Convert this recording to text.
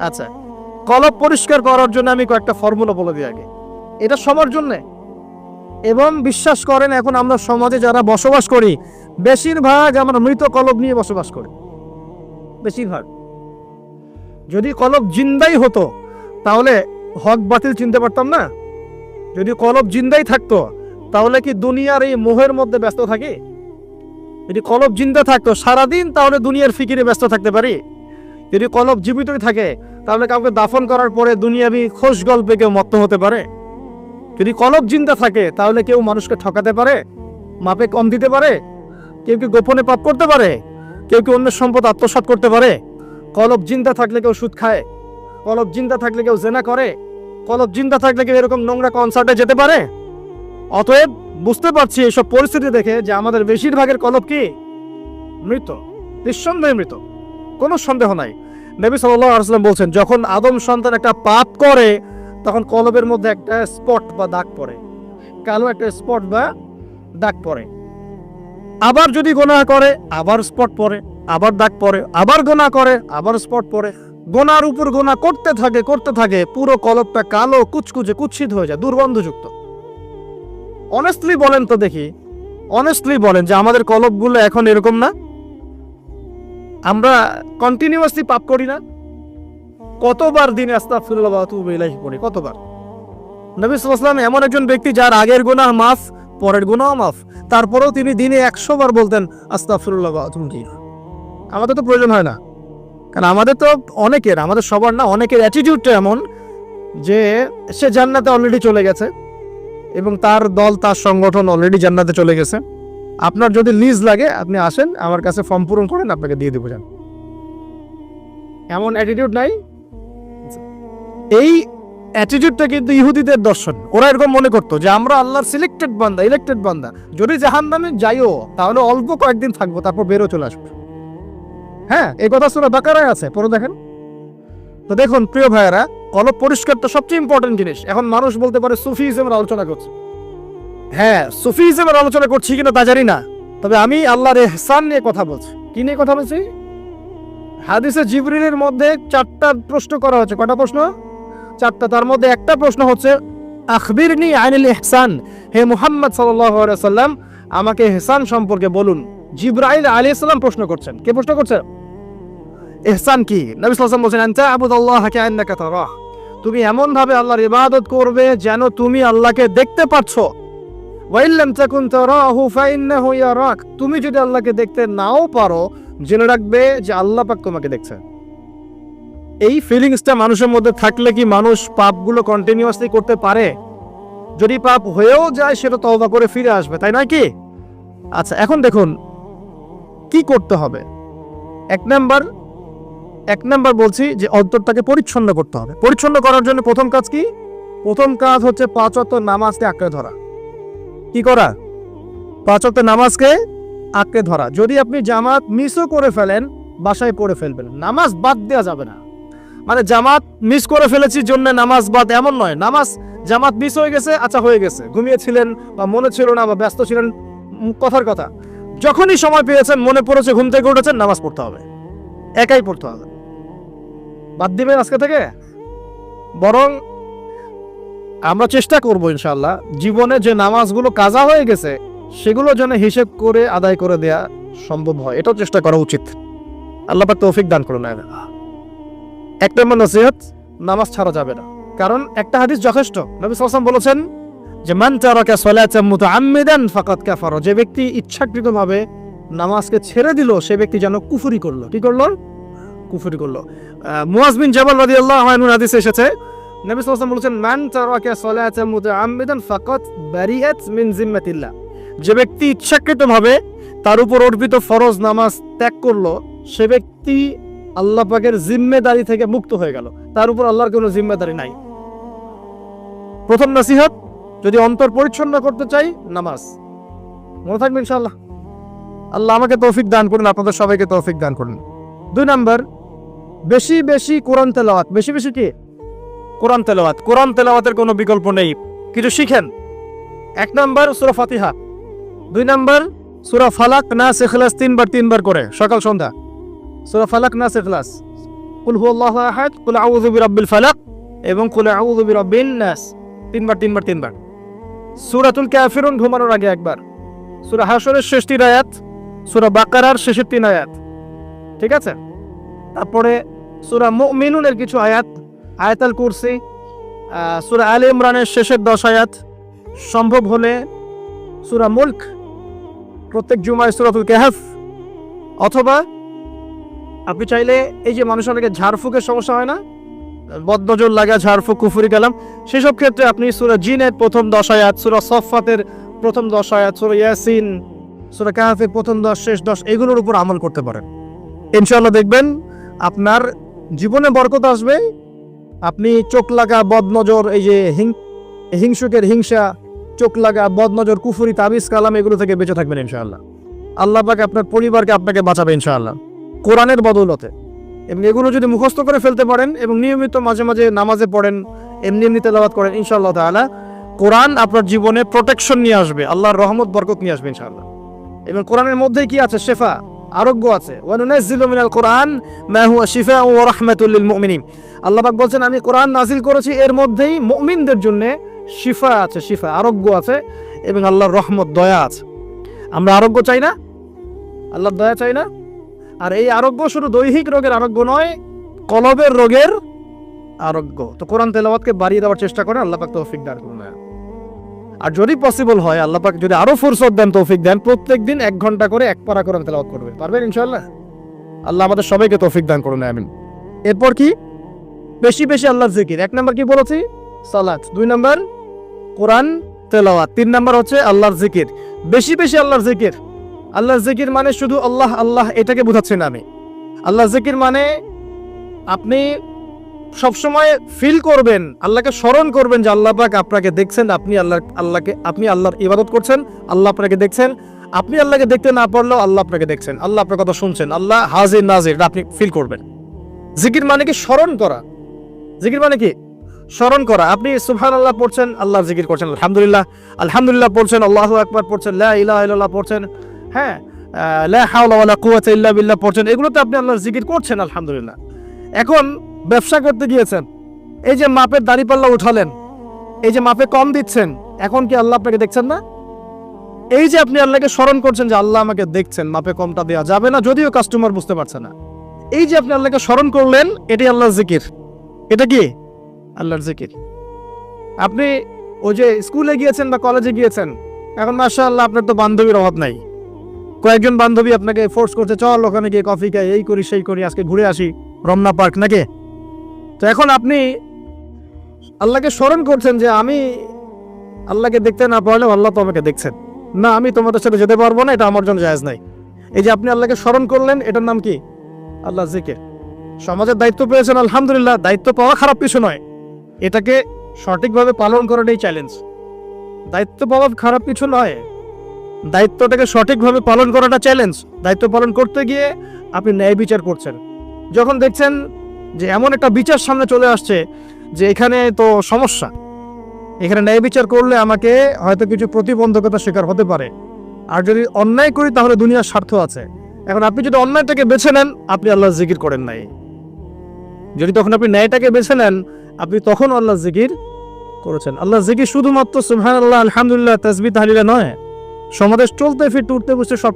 আচ্ছা কলব পরিষ্কার করার জন্য আমি কয়েকটা ফর্মুলা বলে দিই আগে। এটা সবার জন্যে। এবং বিশ্বাস করেন, এখন আমরা সমাজে যারা বসবাস করি, বেশিরভাগ আমরা মৃত কলব নিয়ে বসবাস করি। বেশিরভাগ। যদি কলব জিন্দাই হতো, তাহলে হক বাতিল চিনতে পারতাম না? যদি কলব জিন্দাই থাকতো, তাহলে কি দুনিয়ার এই মোহের মধ্যে ব্যস্ত থাকি? যদি কলব জিন্দা থাকতো, সারাদিন তাহলে দুনিয়ার ফিকিরে ব্যস্ত থাকতে পারি? যদি কলব জীবিতই থাকে তাহলে কাউকে দাফন করার পরে দুনিয়াবি খোশ গল্পে কেউ মত্ত হতে পারে? যদি কলব জিন্দা থাকে, তাহলে কেউ মানুষকে ঠকাতে পারে? মাপে কম দিতে পারে? কেউ কি গোপনে পাপ করতে পারে? কেউ কি অন্যের সম্পদ আত্মসাৎ করতে পারে? কলব জিন্দা থাকলে কেউ সুদ খায়। কলব জিন্দা থাকলে কেউ জেনা করে। কলব জিন্দা থাকলে কেউ এরকম নোংরা কনসার্টে যেতে পারে? অতএব বুঝতে পারছি এসব পরিস্থিতি দেখে যে আমাদের বেশিরভাগের কলব কি? মৃত। নিঃসন্দেহে মৃত। কোনো সন্দেহ নাই। নবী আলাইহি বলছেন, যখন আদম সন্তান একটা পাপ করে, তখন কলবের মধ্যে একটা স্পট বা দাগ পড়ে। কালো একটা স্পট বা দাগ পড়ে। আবার যদি গোনা করে, আবার স্পট পড়ে, আবার দাগ পড়ে, আবার গোনা করে, আবার স্পট পড়ে। গোনার উপর গোনা করতে থাকে করতে থাকে, পুরো কলবটা কালো, কুচকুচে কুচ্ছিত হয়ে যায়, দুর্গন্ধযুক্ত। অনেস্টলি বলেন তো দেখি অনেস্টলি বলেন যে আমাদের কলবগুলো এখন এরকম না? আমরা কন্টিনিউয়াসলি পাপ করি না। কতবার দিনে ওয়া আতুবু পড়ি, কতবার? নবী আলাইহি এমন একজন ব্যক্তি যার আগের গুনাহ মাফ, পরের গুনাহ মাফ। তারপরেও তিনি দিনে একশো বার বলতেন, আস্তাগফিরুল্লাহ ওয়া আমাদের তো প্রয়োজন হয় না। কারণ আমাদের তো অনেকের, আমাদের সবার না, অনেকের অ্যাটিটিউডটা এমন যে সে জান্নাতে অলরেডি চলে গেছে এবং তার দল, তার সংগঠন অলরেডি জান্নাতে চলে গেছে। আপনার যদি লিজ লাগে, আপনি আসেন, আমার কাছে ফর্ম পূরণ করেন, আপনাকে দিয়ে দেবো যান এমন অ্যাটিটিউড নাই। এই অ্যাটিটিউডটা কিন্তু ইহুদিদের দর্শন। ওরা এরকম মনে করতো যে, আমরা আল্লাহর সিলেক্টেড বান্দা ইলেক্টেড বান্দা। যদি জাহান নামে যাইও, তাহলে অল্প কয়েকদিন থাকব, তারপর বেরো চলে আসব। হ্যাঁ এই কথা শুনে বাকারায় আছে পরে দেখেন। তো দেখুন, প্রিয় ভাইয়েরা কলপ পরিষ্কার তো সবচেয়ে ইম্পর্টেন্ট জিনিস। এখন মানুষ বলতে পারে সুফিজমের আলোচনা করছে। হ্যাঁ সুফিজমের আলোচনা করছি কিনা তা জানি না। তবে আমি আল্লাহর এহসান নিয়ে কথা বলছি। কি নিয়ে কথা বলছি? হাদিসে জিবরিলের মধ্যে চারটা প্রশ্ন করা হয়েছে। কটা প্রশ্ন? চারটা। তার মধ্যে একটা প্রশ্ন হচ্ছে, আখবিরনি আইনুল ইহসান হে মুহাম্মদ সাল্লাম আমাকে ইহসান সম্পর্কে বলুন। জিব্রাইল আলাইহিস সালাম প্রশ্ন করছেন। কে প্রশ্ন করছে? ইহসান কি? নবী ওয়াসাল্লাম বলেন আনতা আবুদাল্লাহ কাআন্নাকা তারাহ। তুমি এমন ভাবে আল্লাহর ইবাদত করবে যেন তুমি আল্লাহকে দেখতে পাচ্ছ ফাইন্নাহু ইয়ারাক। তুমি যদি আল্লাহকে দেখতে নাও পারো, জেনে রাখবে যে আল্লাহ পাক তোমাকে দেখছে। এই ফিলিংসটা মানুষের মধ্যে থাকলে কি মানুষ পাপগুলো কন্টিনিউয়াসলি করতে পারে? যদি পাপ হয়েও যায়, সেটা তওবা করে ফিরে আসবে, তাই নয় কি? আচ্ছা এখন দেখুন, কি করতে হবে? এক নাম্বার এক নাম্বার বলছি যে অন্তরটাকে পরিচ্ছন্ন করতে হবে। পরিচ্ছন্ন করার জন্য প্রথম কাজ কি? প্রথম কাজ হচ্ছে পাঁচ অক্ট নামাজকে আঁকড়ে ধরা। কি করা? পাঁচ নামাজকে আঁকড়ে ধরা। যদি আপনি জামাত মিসও করে ফেলেন, বাসায় পড়ে ফেলবেন। নামাজ বাদ দেওয়া যাবে না। মানে জামাত মিস করে ফেলেছি জন্য নামাজ বাদ এমন নয়। নামাজ জামাত মিস হয়ে গেছে আচ্ছা হয়ে গেছে। ঘুমিয়েছিলেন বা মনে ছিল না বা ব্যস্ত ছিলেন কথার কথা। যখনই সময় পেয়েছেন, মনে পড়েছে, ঘুম থেকে উঠেছেন, নামাজ পড়তে হবে। একাই পড়তে হবে। বাদ দিবেন আজকে থেকে? বরং আমরা চেষ্টা করব ইনশাল্লাহ জীবনে যে নামাজগুলো কাজা হয়ে গেছে, সেগুলো যেন হিসেব করে, আদায় করে দেয়া সম্ভব হয়। এটাও চেষ্টা করা উচিত। আল্লাহ তৌফিক দান করুন এক নম্বর নসিহত, নামাজ ছাড়া যাবে না। কারণ একটা হাদিস যথেষ্ট। নবী সাল্লাল্লাহু বলেছেন যে, মান তারাকা সালাতাম মুতাআম্মিদান ফাকাদ কাফারা। যে ব্যক্তি ইচ্ছাকৃতভাবে নামাজকে ছেড়ে দিল, সে ব্যক্তি যেন কুফুরি করল। কি করল? কুফুরি করল। মুয়াজ বিন জাবাল রাদিয়াল্লাহু আনহু হাদিসে এসেছে নবী আলাইহি বলেছেন, মান জিম্মাতিল্লাহ যে ব্যক্তি ইচ্ছাকৃতভাবে তার উপর অর্পিত ফরজ নামাজ ত্যাগ করল, সে ব্যক্তি আল্লাহ পাকের জিম্মেদারি থেকে মুক্ত হয়ে গেল। তার উপর আল্লাহর কোনো জিম্মেদারি নাই। প্রথম নসিহত, যদি অন্তর পরিচ্ছন্ন করতে চাই, নামাজ। মনে থাকবে ইনশাআল্লাহ? আল্লাহ আমাকে তৌফিক দান করুন, আপনাদের সবাইকে তৌফিক দান করুন। দুই নাম্বার, বেশি বেশি কোরআন তেলাওয়াত। বেশি বেশি কি? কোরআন তেলাওয়াত। কোরআন তেলাওয়াতের কোনো বিকল্প নেই। কিছু শিখেন? এক নম্বর সুরা ফাতিহা। দুই নম্বর সুরা ফালাক না ইখলাস তিনবার তিনবার করে, সকাল, সন্ধ্যা। সুরা ফালাক না ইখলাস। কুল হু আল্লাহ আহাদ, কুল আউযু বিরাব্বিল ফালাক এবং কুল আউযু বিরাব্বিন নাস। তিনবার তিনবার তিনবার। সূরাতুল কাফিরুন ঘুমানোর আগে একবার। সূরা হাশরের শেষ তিন আয়াত, সূরা বাকারার শেষের তিন আয়াত। ঠিক আছে? তারপরে সূরা মুমিনুনের কিছু আয়াত আয়াতাল কুরসি সুরা আলে ইমরানের শেষের দশ আয়াত। সম্ভব হলে সুরা মুলক প্রত্যেক জুমায় সুরাতুল কাহফ, অথবা আপনি চাইলে এই যে মানুষ অনেকে ঝাড়ফুকের সমস্যা হয় না, বদনজর লাগা, ঝাড়ফুক, কুফুরি কালাম, সেসব ক্ষেত্রে আপনি সুরা জিনের প্রথম দশ আয়াত, সুরা সফাতের প্রথম দশ আয়াত, সুরা ইয়াসিন, সুরা কাহাফের প্রথম দশ, শেষ দশ, এগুলোর উপর আমল করতে পারেন। ইনশাল্লাহ দেখবেন আপনার জীবনে বরকত আসবে আপনি চোখ লাগা বদনজর, এই যে হিং, হিংসুকের হিংসা, চোখ লাগা বদনজর, কুফুরি, তাবিজ, কালাম, এগুলো থেকে বেঁচে থাকবেন ইনশাআল্লাহ। আল্লাহ পাকে আপনার পরিবারকে আপনাকে বাঁচাবে ইনশাআল্লাহ, কোরআনের বদৌলতে। এবং এগুলো যদি মুখস্থ করে ফেলতে পারেন এবং নিয়মিত মাঝে মাঝে নামাজে পড়েন, এমনি এমনি তেলাওয়াত করেন, ইনশাআল্লাহ তাআলা, কোরআন আপনার জীবনে প্রোটেকশন নিয়ে আসবে, আল্লাহর রহমত, বরকত নিয়ে আসবে ইনশাআল্লাহ। এবং কোরআনের মধ্যেই কি আছে? শেফা, আরোগ্য আছে। ওয়ানুনাজ্জিলু মিনাল কোরআন মা হুয়া শিফাউ ওয়া রাহমাতুল লিল মুমিনিন। আল্লাহ পাক বলছেন, আমি কোরআন নাজিল করেছি, এর মধ্যেই মুমিনদের জন্য শিফা আছে, শিফা, আরোগ্য আছে এবং আল্লাহর রহমত, দয়া আছে। আমরা আরোগ্য চাই না? আল্লাহর দয়া চাই না? আর এই আরোগ্য শুধু দৈহিক রোগের আরোগ্য নয়, কলবের রোগের আরোগ্য। তো কোরআন তেলাওয়াতকে বাড়িয়ে দেওয়ার চেষ্টা করেন, আল্লাহ পাক তৌফিক দান করুন। আর যদি পসিবল হয়, আল্লাহ পাক যদি আরও ফুরসত দেন, তৌফিক দেন, প্রত্যেক দিন এক ঘণ্টা করে এক পারা কোরআন তেলাওয়াত করবেন পারবেন ইনশাল্লাহ আল্লাহ আমাদের সবাইকে তৌফিক দান করুন, আমিন। এরপর কি? বেশি বেশি আল্লাহর জিকির। এক নাম্বার কি বলেছি? সালাত। দুই নাম্বার, কোরআন, তেলাওয়াত। তিন নাম্বার হচ্ছে আল্লাহর জিকির। বেশি বেশি আল্লাহর জিকির। আল্লাহর জিকির মানে শুধু আল্লাহ আল্লাহ এটাকে বোঝাচ্ছি না আমি। আল্লাহ জিকির মানে আপনি সবসময় ফিল করবেন, আল্লাহকে স্মরণ করবেন যে আল্লাহ পাক আপনাকে দেখছেন, আপনি আল্লাহ আল্লাহকে, আপনি আল্লাহর ইবাদত করছেন, আল্লাহ আপনাকে দেখছেন। আপনি আল্লাহকে দেখতে না পারলেও আল্লাহ আপনাকে দেখছেন। আল্লাহ আপনার কথা শুনছেন। আল্লাহ হাজির, নাজির আপনি ফিল করবেন। জিকির মানে কি? স্মরণ করা। জিকির মানে কি? স্মরণ করা। আপনি সুবহান আল্লাহ পড়ছেন আল্লাহর জিকির করছেন, আলহামদুলিল্লাহ। আলহামদুলিল্লাহ পড়ছেন, আল্লাহ আকবার পড়ছেন, লা ইলাহা ইল্লাল্লাহ পড়ছেন হ্যাঁ লা হাওলা ওয়ালা কুওয়াতা বিল্লাহ পড়ছেন, এগুলোতে আপনি আল্লাহর জিকির করছেন, আলহামদুলিল্লাহ। এখন ব্যবসা করতে গিয়েছেন, এই যে মাপের দাড়িপাল্লা উঠালেন, এই যে মাপে কম দিচ্ছেন, এখন কি আল্লাহ আপনাকে দেখছেন না? এই যে আপনি আল্লাহকে স্মরণ করছেন যে আল্লাহ আমাকে দেখছেন, মাপে কমটা দেওয়া যাবে না, যদিও কাস্টমার বুঝতে পারছে না। এই যে আপনি আল্লাহকে স্মরণ করলেন, এটাই আল্লাহ জিকির। এটা কি? আল্লাহর জিকির। আপনি ওই যে স্কুলে গিয়েছেন বা কলেজে গিয়েছেন, এখন মাসা আল্লাহ আপনার তো বান্ধবীর অভাব নাই। কয়েকজন বান্ধবী আপনাকে ফোর্স করছে, চল ওখানে গিয়ে কফি খাই, এই করি, সেই করি, আজকে ঘুরে আসি, রমনা পার্ক নাকি? তো এখন আপনি আল্লাহকে স্মরণ করছেন যে আমি আল্লাহকে দেখতে না পারলেও আল্লাহ তো আমাকে দেখছেন। না, আমি তোমাদের সাথে যেতে পারব না, এটা আমার জন্য জায়জ নাই। এই যে আপনি আল্লাহকে স্মরণ করলেন, এটার নাম কি? আল্লাহ জিকে সমাজের দায়িত্ব পেয়েছেন, আলহামদুলিল্লাহ, দায়িত্ব পাওয়া খারাপ কিছু নয়। এটাকে সঠিকভাবে পালন করাটাই চ্যালেঞ্জ দায়িত্ব পাওয়া খারাপ কিছু নয়। দায়িত্বটাকে সঠিকভাবে পালন করাটা চ্যালেঞ্জ দায়িত্ব পালন করতে গিয়ে আপনি ন্যায় বিচার করছেন। যখন দেখছেন যে এমন একটা বিচার সামনে চলে আসছে যে এখানে তো সমস্যা। এখানে ন্যায় বিচার করলে আমাকে হয়তো কিছু প্রতিবন্ধকতা শিকার হতে পারে। আর যদি অন্যায় করি তাহলে দুনিয়ার স্বার্থ আছে। এখন আপনি যদি অন্যায়টাকে বেছে নেন, আপনি আল্লাহ জিকির করেন নাই। যদি তখন আপনি ন্যায়টাকে বেছে নেন, আপনি তখন আল্লাহ জিকির করেছেন। আল্লাহ জিকির শুধুমাত্র সুহান আল্লাহ আলহামদুলিল্লাহ তসবি তাহলিলা নয়। সমাজের চলতে ফিরতে, উঠতে, বসতে সব